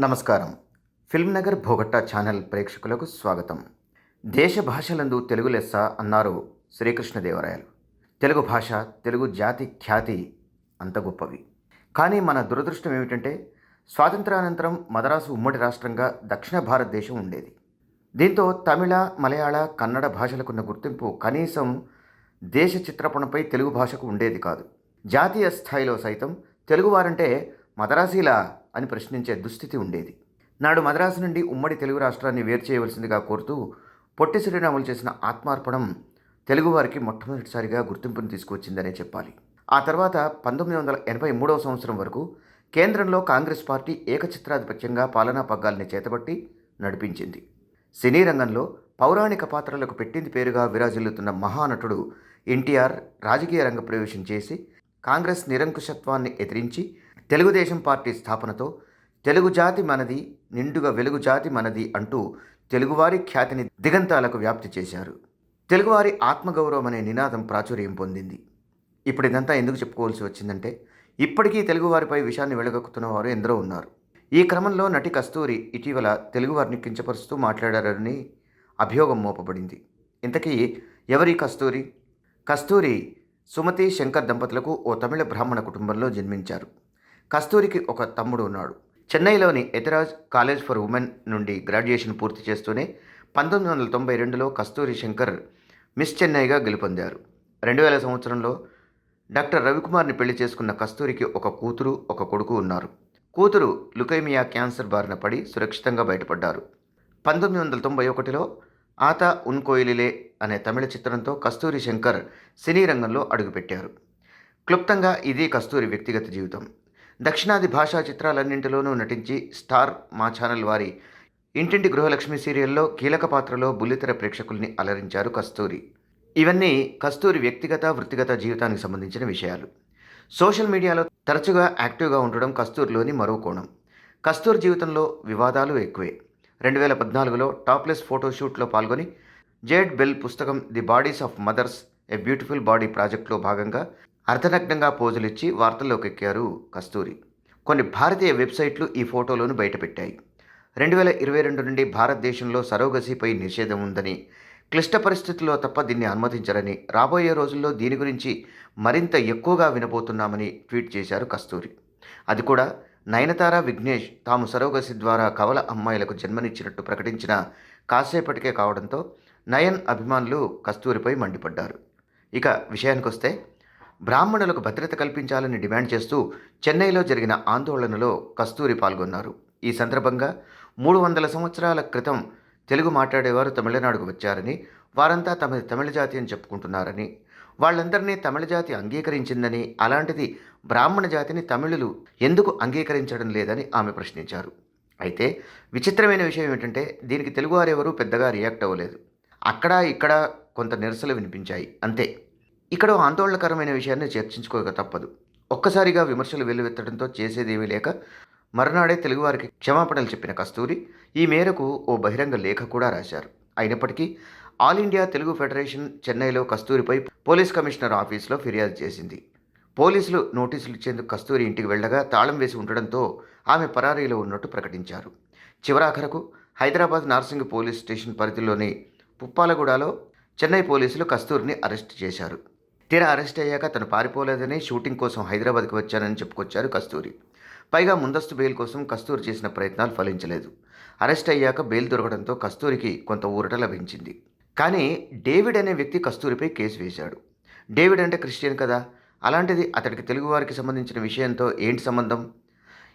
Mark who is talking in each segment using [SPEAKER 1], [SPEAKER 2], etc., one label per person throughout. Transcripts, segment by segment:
[SPEAKER 1] నమస్కారం. Film Nagar భోగట్టా channel ప్రేక్షకులకు స్వాగతం. దేశ భాషలందు తెలుగు లెస్స అన్నారు శ్రీకృష్ణదేవరాయలు. తెలుగు భాష తెలుగు జాతి ఖ్యాతి అంత గొప్పవి. కానీ మన దురదృష్టం ఏమిటంటే స్వాతంత్రానంతరం మదరాసు ఉమ్మడి రాష్ట్రంగా దక్షిణ భారతదేశం ఉండేది. దీంతో తమిళ మలయాళ కన్నడ భాషలకున్న గుర్తింపు కనీసం దేశ చిత్రపటంపై తెలుగు భాషకు ఉండేది కాదు. జాతీయ స్థాయిలో సైతం తెలుగువారంటే మద్రాసీలా అని ప్రశ్నించే దుస్థితి ఉండేది. నాడు మద్రాసు నుండి ఉమ్మడి తెలుగు రాష్ట్రాన్ని వేరు చేయవలసిందిగా కోరుతూ పొట్టి శ్రీరాములు చేసిన ఆత్మార్పణం తెలుగువారికి మొట్టమొదటిసారిగా గుర్తింపును తీసుకువచ్చిందనే చెప్పాలి. ఆ తర్వాత పంతొమ్మిది వందల ఎనభై మూడవ సంవత్సరం వరకు కేంద్రంలో కాంగ్రెస్ పార్టీ ఏకచిత్రాధిపత్యంగా పాలనా పగ్గాల్ని చేతబట్టి నడిపించింది. సినీ రంగంలో పౌరాణిక పాత్రలకు పెట్టింది పేరుగా విరాజిల్లుతున్న మహానటుడు ఎన్టీఆర్ రాజకీయ రంగ ప్రవేశం చేసి కాంగ్రెస్ నిరంకుశత్వాన్ని ఎదిరించి తెలుగుదేశం పార్టీ స్థాపనతో తెలుగు జాతి మనది నిండుగా వెలుగు జాతి మనది అంటూ తెలుగువారి ఖ్యాతిని దిగంతాలకు వ్యాప్తి చేశారు. తెలుగువారి ఆత్మగౌరవం అనే నినాదం ప్రాచుర్యం పొందింది. ఇప్పుడు ఇదంతా ఎందుకు చెప్పుకోవాల్సి వచ్చిందంటే ఇప్పటికీ తెలుగువారిపై విషయాన్ని వెలగక్కుతున్న వారు ఎందరో ఉన్నారు. ఈ క్రమంలో నటి కస్తూరి ఇటీవల తెలుగువారిని కించపరుస్తూ మాట్లాడారని అభియోగం మోపబడింది. ఇంతకీ ఎవరి కస్తూరి? కస్తూరి సుమతి శంకర్ దంపతులకు ఓ తమిళ బ్రాహ్మణ కుటుంబంలో జన్మించారు. కస్తూరికి ఒక తమ్ముడు ఉన్నాడు. చెన్నైలోని ఎతిరాజ్ కాలేజ్ ఫర్ ఉమెన్ నుండి గ్రాడ్యుయేషన్ పూర్తి చేస్తూనే పంతొమ్మిది వందల తొంభై రెండులో కస్తూరి శంకర్ మిస్ చెన్నైగా గెలుపొందారు. రెండు వేల సంవత్సరంలో డాక్టర్ రవికుమార్ని పెళ్ళి చేసుకున్న కస్తూరికి ఒక కూతురు ఒక కొడుకు ఉన్నారు. కూతురు లుకైమియా క్యాన్సర్ బారిన పడి సురక్షితంగా బయటపడ్డారు. పంతొమ్మిది వందల తొంభై ఒకటిలో ఆత ఉన్కోయిలిలే అనే తమిళ చిత్రంతో కస్తూరి శంకర్ సినీ రంగంలో అడుగుపెట్టారు. క్లుప్తంగా ఇది కస్తూరి వ్యక్తిగత జీవితం. దక్షిణాది భాషా చిత్రాలన్నింటిలోనూ నటించి స్టార్ మా ఛానల్ వారి ఇంటింటి గృహలక్ష్మి సీరియల్లో కీలక పాత్రలో బుల్లితెర ప్రేక్షకుల్ని అలరించారు కస్తూరి. ఇవన్నీ కస్తూరి వ్యక్తిగత వృత్తిగత జీవితానికి సంబంధించిన విషయాలు. సోషల్ మీడియాలో తరచుగా యాక్టివ్గా ఉండడం కస్తూరిలోని మరో కోణం. కస్తూరి జీవితంలో వివాదాలు ఎక్కువే. రెండు వేల పద్నాలుగులో టాప్లెస్ ఫోటోషూట్లో పాల్గొని జేడ్ బెల్ పుస్తకం the bodies of mothers a beautiful body ప్రాజెక్టులో భాగంగా అర్ధనగ్నంగా పోజులిచ్చి వార్తల్లోకి ఎక్కారు కస్తూరి. కొన్ని భారతీయ వెబ్సైట్లు ఈ ఫోటోలను బయటపెట్టాయి. రెండు వేల ఇరవై రెండు నుండి భారతదేశంలో సరోగసీపై నిషేధం ఉందని క్లిష్ట పరిస్థితుల్లో తప్ప దీన్ని అనుమతించరని రాబోయే రోజుల్లో దీని గురించి మరింత ఎక్కువగా వినబోతున్నామని ట్వీట్ చేశారు కస్తూరి. అది కూడా నయనతార విఘ్నేష్ తాము సరోగసి ద్వారా కవల అమ్మాయిలకు జన్మనిచ్చినట్టు ప్రకటించిన కాసేపటికే కావడంతో నయన్ అభిమానులు కస్తూరిపై మండిపడ్డారు. ఇక విషయానికొస్తే బ్రాహ్మణులకు భద్రత కల్పించాలని డిమాండ్ చేస్తూ చెన్నైలో జరిగిన ఆందోళనలో కస్తూరి పాల్గొన్నారు. ఈ సందర్భంగా మూడు వందల సంవత్సరాల క్రితం తెలుగు మాట్లాడేవారు తమిళనాడుకు వచ్చారని వారంతా తమ తమిళ జాతి అని చెప్పుకుంటున్నారని వాళ్ళందరినీ తమిళ జాతి అంగీకరించిందని అలాంటిది బ్రాహ్మణ జాతిని తమిళులు ఎందుకు అంగీకరించడం లేదని ఆమె ప్రశ్నించారు. అయితే విచిత్రమైన విషయం ఏమిటంటే దీనికి తెలుగువారెవరూ పెద్దగా రియాక్ట్ అవ్వలేదు. అక్కడ ఇక్కడ కొంత నిరసలు వినిపించాయి. అంతే. ఇక్కడ ఆందోళనకరమైన విషయాన్ని చర్చించుకోక తప్పదు. ఒక్కసారిగా విమర్శలు వెల్లువెత్తడంతో చేసేదేమీ లేక మరునాడే తెలుగువారికి క్షమాపణలు చెప్పిన కస్తూరి ఈ మేరకు ఓ బహిరంగ లేఖ కూడా రాశారు. అయినప్పటికీ ఆల్ ఇండియా తెలుగు ఫెడరేషన్ చెన్నైలో కస్తూరిపై పోలీస్ కమిషనర్ ఆఫీసులో ఫిర్యాదు చేసింది. పోలీసులు నోటీసులు ఇచ్చేందుకు కస్తూరి ఇంటికి వెళ్ళగా తాళం వేసి ఉండడంతో ఆమె పరారీలో ఉన్నట్టు ప్రకటించారు. చివరాఖరకు హైదరాబాద్ నార్సింగ్ పోలీస్ స్టేషన్ పరిధిలోని పుప్పాలగూడలో చెన్నై పోలీసులు కస్తూరిని అరెస్ట్ చేశారు. తీరా అరెస్ట్ అయ్యాక తను పారిపోలేదని షూటింగ్ కోసం హైదరాబాద్కి వచ్చానని చెప్పుకొచ్చారు కస్తూరి. పైగా ముందస్తు బెయిల్ కోసం కస్తూరి చేసిన ప్రయత్నాలు ఫలించలేదు. అరెస్ట్ అయ్యాక బెయిల్ దొరకడంతో కస్తూరికి కొంత ఊరట లభించింది. కానీ డేవిడ్ అనే వ్యక్తి కస్తూరిపై కేసు వేశాడు. డేవిడ్ అంటే క్రిస్టియన్ కదా? అలాంటిది అతడికి తెలుగువారికి సంబంధించిన విషయంతో ఏంటి సంబంధం?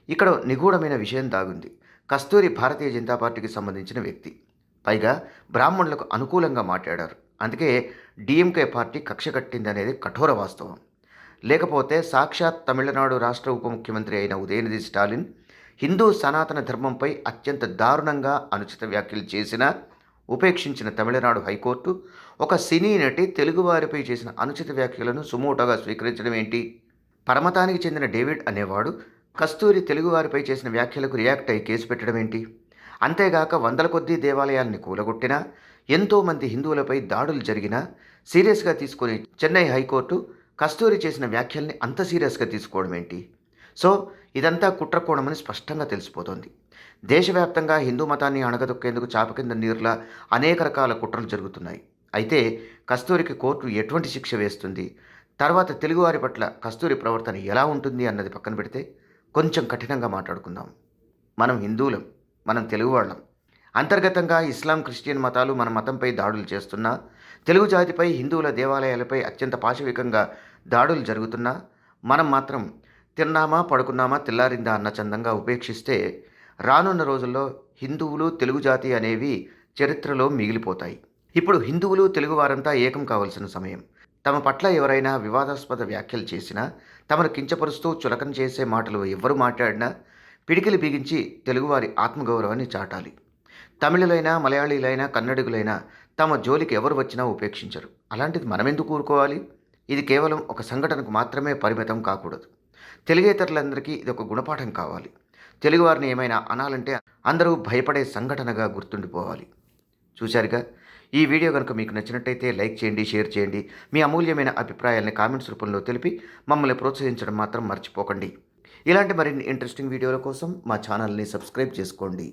[SPEAKER 1] ఇక్కడ నిగూఢమైన విషయం దాగుంది. కస్తూరి భారతీయ జనతా పార్టీకి సంబంధించిన వ్యక్తి. పైగా బ్రాహ్మణులకు అనుకూలంగా మాట్లాడారు. అందుకే డిఎంకే పార్టీ కక్ష కట్టింది అనేది కఠోర వాస్తవం. లేకపోతే సాక్షాత్ తమిళనాడు రాష్ట్ర ఉప ముఖ్యమంత్రి అయిన ఉదయనిధి స్టాలిన్ హిందూ సనాతన ధర్మంపై అత్యంత దారుణంగా అనుచిత వ్యాఖ్యలు చేసిన ఉపేక్షించిన తమిళనాడు హైకోర్టు ఒక సినీ నటి తెలుగువారిపై చేసిన అనుచిత వ్యాఖ్యలను సుమోటోగా స్వీకరించడం ఏంటి? పరమతానికి చెందిన డేవిడ్ అనేవాడు కస్తూరి తెలుగువారిపై చేసిన వ్యాఖ్యలకు రియాక్ట్ అయి కేసు పెట్టడం ఏంటి? అంతేగాక వందల కొద్దీ దేవాలయాల్ని కూలగొట్టినా ఎంతోమంది హిందువులపై దాడులు జరిగినా సీరియస్గా తీసుకొని చెన్నై హైకోర్టు కస్తూరి చేసిన వ్యాఖ్యల్ని అంత సీరియస్గా తీసుకోవడం ఏంటి? సో ఇదంతా కుట్రకోణమని స్పష్టంగా తెలిసిపోతోంది. దేశవ్యాప్తంగా హిందూ మతాన్ని అణగదొక్కేందుకు చాప కింద నీరులా అనేక రకాల కుట్రలు జరుగుతున్నాయి. అయితే కస్తూరికి కోర్టు ఎటువంటి శిక్ష వేస్తుంది? తర్వాత తెలుగువారి పట్ల కస్తూరి ప్రవర్తన ఎలా ఉంటుంది అన్నది పక్కన పెడితే కొంచెం కఠినంగా మాట్లాడుకుందాం. మనం హిందువులం మనం తెలుగువాళ్ళం. అంతర్గతంగా ఇస్లాం క్రిస్టియన్ మతాలు మన మతంపై దాడులు చేస్తున్నా తెలుగు జాతిపై హిందువుల దేవాలయాలపై అత్యంత పాశవికంగా దాడులు జరుగుతున్నా మనం మాత్రం తిన్నామా పడుకున్నామా తెల్లారిందా అన్న చందంగా ఉపేక్షిస్తే రానున్న రోజుల్లో హిందువులు తెలుగు జాతి అనేవి చరిత్రలో మిగిలిపోతాయి. ఇప్పుడు హిందువులు తెలుగువారంతా ఏకం కావలసిన సమయం. తమ పట్ల ఎవరైనా వివాదాస్పద వ్యాఖ్యలు చేసినా తమను కించపరుస్తూ చులకన చేసే మాటలు ఎవరు మాట్లాడినా పిడికిలి బిగించి తెలుగువారి ఆత్మగౌరవాన్ని చాటాలి. తమిళులైనా మలయాళీలైనా కన్నడిగులైనా తమ జోలికి ఎవరు వచ్చినా ఉపేక్షించరు. అలాంటిది మనమెందుకు కూరుకోవాలి ఇది కేవలం ఒక సంఘటనకు మాత్రమే పరిమితం కాకూడదు. తెలుగేతరులందరికీ ఇది ఒక గుణపాఠం కావాలి. తెలుగువారిని ఏమైనా అనాలంటే అందరూ భయపడే సంఘటనగా గుర్తుండిపోవాలి. చూశారుగా? ఈ వీడియో కనుక మీకు నచ్చినట్టయితే లైక్ చేయండి షేర్ చేయండి. మీ అమూల్యమైన అభిప్రాయాల్ని కామెంట్స్ రూపంలో తెలిపి మమ్మల్ని ప్రోత్సహించడం మాత్రం మర్చిపోకండి. ఇలాంటి మరిన్ని ఇంట్రెస్టింగ్ వీడియోల కోసం మా ఛానల్ని సబ్స్క్రైబ్ చేసుకోండి.